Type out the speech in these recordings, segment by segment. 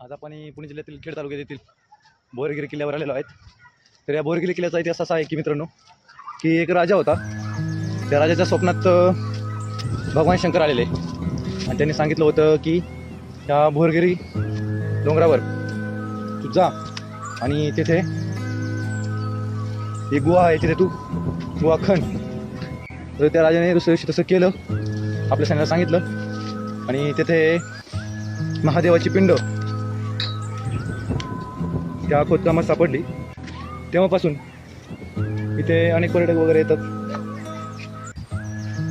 आज आपण पुणे जिल्ह्यातील खेड तालुक्यात येथील बोरगिरी किल्ल्यावर आलेलो आहेत. तर या बोरगिरी किल्ल्याचा इतिहास असा आहे की मित्रांनो की एक राजा होता. त्या राजाच्या स्वप्नात भगवान शंकर आलेले. आणि त्यांनी सांगितलं होतं की त्या बोरगिरी डोंगरावर तू जा आणि तिथे एक गुहा आहे तिथे तू गुहा खण तर त्या राजाने दुसऱ्या दिवशी तसं केलं. आपल्या सैन्याला सांगितलं. आणि तिथे महादेवाची पिंड त्या खोदकामात सापडली. तेव्हापासून इथे अनेक पर्यटक वगैरे येतात.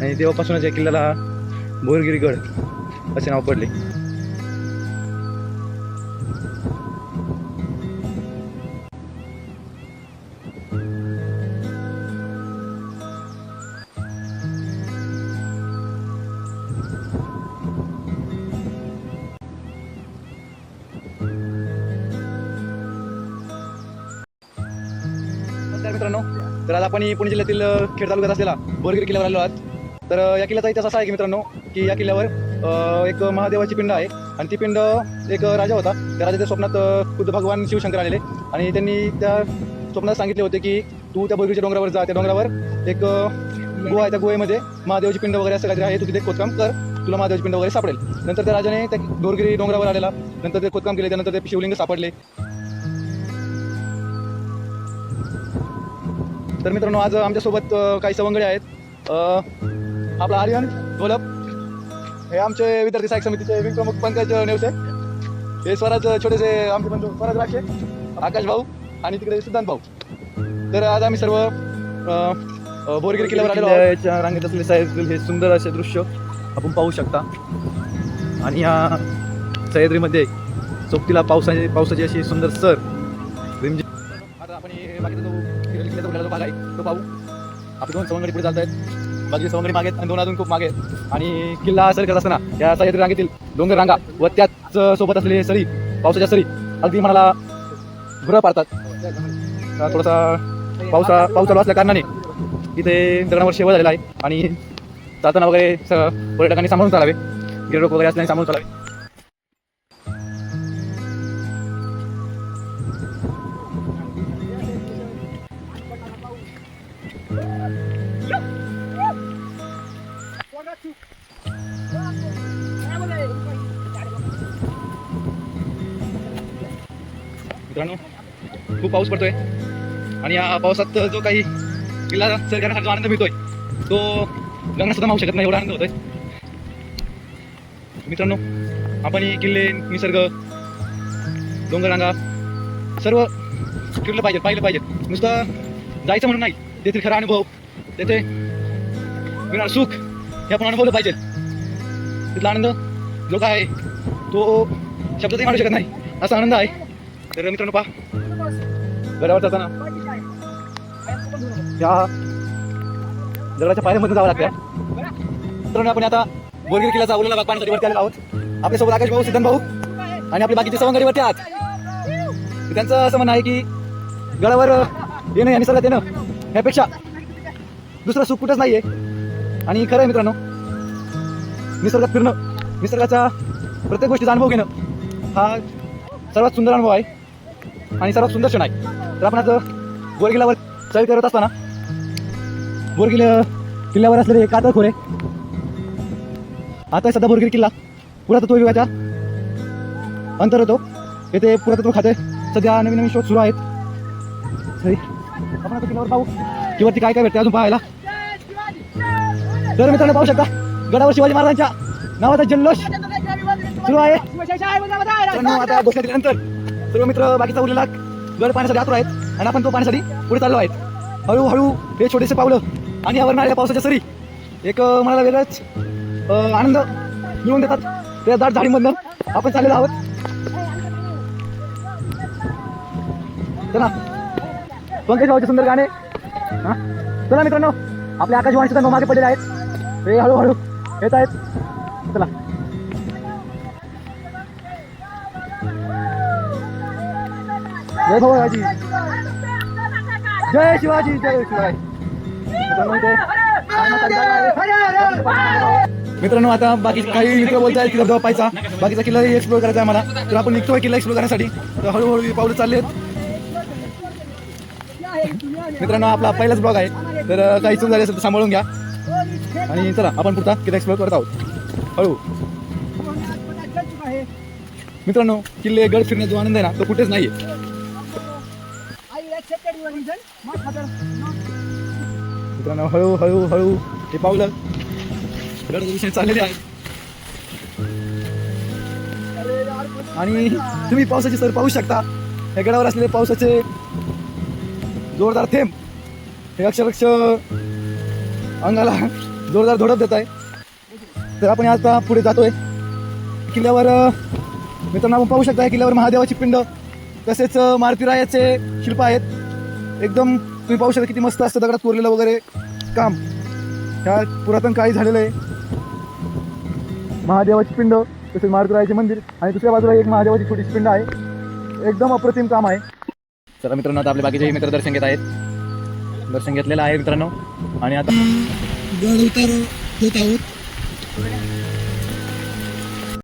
आणि तेव्हापासूनच या किल्ल्याला भोरगिरीगड असे नाव पडले. तर आज आपण पुणे जिल्ह्यातील खेड तालुक्यात असलेला बोरगिरी किल्ल्यावर आलो आहात. तर या किल्ल्याचा इतिहास असा आहे की मित्रांनो की या किल्ल्यावर एक महादेवाची पिंड आहे. आणि ती पिंड एक राजा होता. त्या राजाच्या स्वप्नात खुद्द भगवान शिवशंकर आलेले. आणि त्यांनी त्या स्वप्नात सांगितले होते की तू त्या बोरगिरीच्या डोंगरावर जा. त्या डोंगरावर एक गुहा आहे. त्या गुहेमध्ये महादेवाची पिंड वगैरे असं काहीतरी आहे. तू तिथे खोदकाम कर. तुला महादेवाची पिंड वगैरे सापडेल. नंतर त्या राजाने त्या बोरगिरी डोंगरावर आलेला. नंतर ते खोदकाम केले. त्यानंतर ते शिवलिंग सापडले. तर मित्रांनो आज आमच्यासोबत काही सवंगडी आहेत. आपला आर्यन गोलप. हे आमचे विद्यार्थी सहाय्यक समितीचे विंग प्रमुख पंकज नेवसे. हे स्वराज छोटेसे आमचे बंधू स्वराज राक्षे आकाश भाऊ आणि तिकडे सिद्धांत भाऊ. तर आज आम्ही सर्व बोरगिरी किल्ल्यावर आलेलो रांगेत असलेले सह्याद्री हे सुंदर असे दृश्य आपण पाहू शकता. आणि या सह्याद्रीमध्ये सोबतीला पावसाची पावसाची अशी सुंदर सर. आता आपण हे आहे. तो पाहू. आपले दोन सवंगडी पुढे चालत आहेत बाकी सवंगडी मागे आहेत आणि दोन अजून खूप मागे आहेत. आणि किल्ला सर करत असताना या सह्याद्री रांगेतील डोंगर रांगा व त्याच सोबत असलेले सरी पावसाच्या सरी अगदी म्हणाला भुरं पाडतात. थोडासा पावसा पाऊस चालू असल्या कारणाने इथे दगडावर शेवळ झालेला आहे. आणि चालताना वगैरे पर्यटकांनी सांभाळून चालावे. गिरडोक वगैरे असल्याने सांभाळून चालावे. मित्रांनो खूप पाऊस पडतोय. आणि या पावसात जो काही किल्ला सर करण्यासाठी जो आनंद मिळतोय तो गंगा सुद्धा मावू शकत नाही एवढा आनंद होतोय. मित्रांनो आपण ही किल्ले निसर्ग डोंगरांगा सर्व फिरलं पाहिजे पाहिलं पाहिजे नुसतं जायचं म्हणून नाही तेथील खरा अनुभव तेथे मिळणार सुख हे आपण अनुभवलं पाहिजे. तिथला आनंद जो काय आहे तो शब्दातही मांडू शकत नाही असा आनंद आहे. तर मित्रांनो पहा. गडावर जाताना या दगडाच्या पायऱ्यामध्ये जावं लागतं. मित्रांनो आपण आता बोरगिरी किल्ला जाऊ भाग पाण्यासाठी वरती आलेलो आहोत. आपल्यासोबत आकाश भाऊ सिद्धांत भाऊ आणि आपली बाकीचे सवंगडीवरती आहात. त्यांचं असं म्हणणं आहे की गडावर येणं आणि निसर्गात येणं ह्यापेक्षा दुसरं सुख कुठंच नाही आहे आणि खरं आहे मित्रांनो निसर्गात फिरणं निसर्गाचा प्रत्येक गोष्टीचा अनुभव घेणं हा सर्वात सुंदर अनुभव आहे. आणि सर्वात सुंदर क्षण आहे. तर आपण आज बोरगिल्यावर चढ करत असताना बोरगिल किल्ल्यावर असलेले एक कातळ खोरे. आता सध्या बोरगिरी किल्ला पुरातत्व विभागाच्या अंतर होतो. येथे पुरातत्व खाते सध्या नवीन नवीन शोध सुरू आहेत. आपण आता किल्ल्यावर पाहू किंवा काय काय भेटते अजून पाहायला. तर मित्रांनो पाहू शकता गडावर शिवाजी महाराजांच्या नावाचा जल्लोष सुरू आहे. आता नंतर सर्व मित्र बाकीचा उरलेला गड पाण्यासाठी आतुर आहेत आणि आपण तो पाण्यासाठी पुढे चाललो आहेत. हळूहळू हे छोटेसे पावलं आणि यावर आलेल्या पावसाच्या सरी एक मनाला वेगळाच आनंद मिळवून देतात. त्या दाट झाडीमधनं आपण चाललेलो आहोत. चला. पंकज भाऊचे सुंदर गाणे. हा? चला मित्रांनो आपले आकाशवाणीचे सुद्धा मागे पडलेले आहेत. हे हळूहळू येत आहेत. चला. जय भाऊजी जय शिवाजी जय शिवाय मित्रांनो, आहे. आता बाकी काही मित्र बोलत आहेत की धबधबा पाहायचा बाकीचा किल्ला एक्सप्लोर करायचा आहे मला तर आपण निघतोय किल्ला एक्सप्लोर करण्यासाठी. तर हळूहळू पावलं चालले आहेत मित्रांनो आपला पहिलाच ब्लॉग आहे. तर काही चूक झाली असेल तर सांभाळून घ्या. आणि चला आपण पुढचा किल्ला एक्सप्लोर करत आहोत. हळू. मित्रांनो किल्ले गड फिरण्याचा जो आनंद आहे ना तो कुठेच नाही मित्रांनो हळू हळू हळू. हे पावलं गड चाललेले आहे. आणि तुम्ही पावसाची सर पाहू शकता. या गडावर असलेले पावसाचे जोरदार थेंब. हे अक्षरक्ष अंगाला जोरदार धोडप देत आहे. तर आपण आता पुढे जातोय. किल्ल्यावर अं, मित्रांनो आपण पाहू शकता किल्ल्यावर महादेवाची पिंड. तसेच अं, मारुतीरायाचे शिल्प आहेत. एकदम तुम्ही पाहू शकता किती मस्त असतं दगडात कोरलेलं वगैरे काम. ह्या पुरातन काळी झालेलं आहे. महादेवाची पिंड तसेच मारुतीरायाचे मंदिर आणि दुसऱ्या बाजूला एक महादेवाची छोटीशी पिंड आहे. एकदम अप्रतिम काम आहे. चला मित्रांनो आता आपले बाकीचेही मित्र दर्शन घेत आहेत. दर्शन घेतलेलं आहे मित्रांनो. आणि आता गड उतार होत आहोत.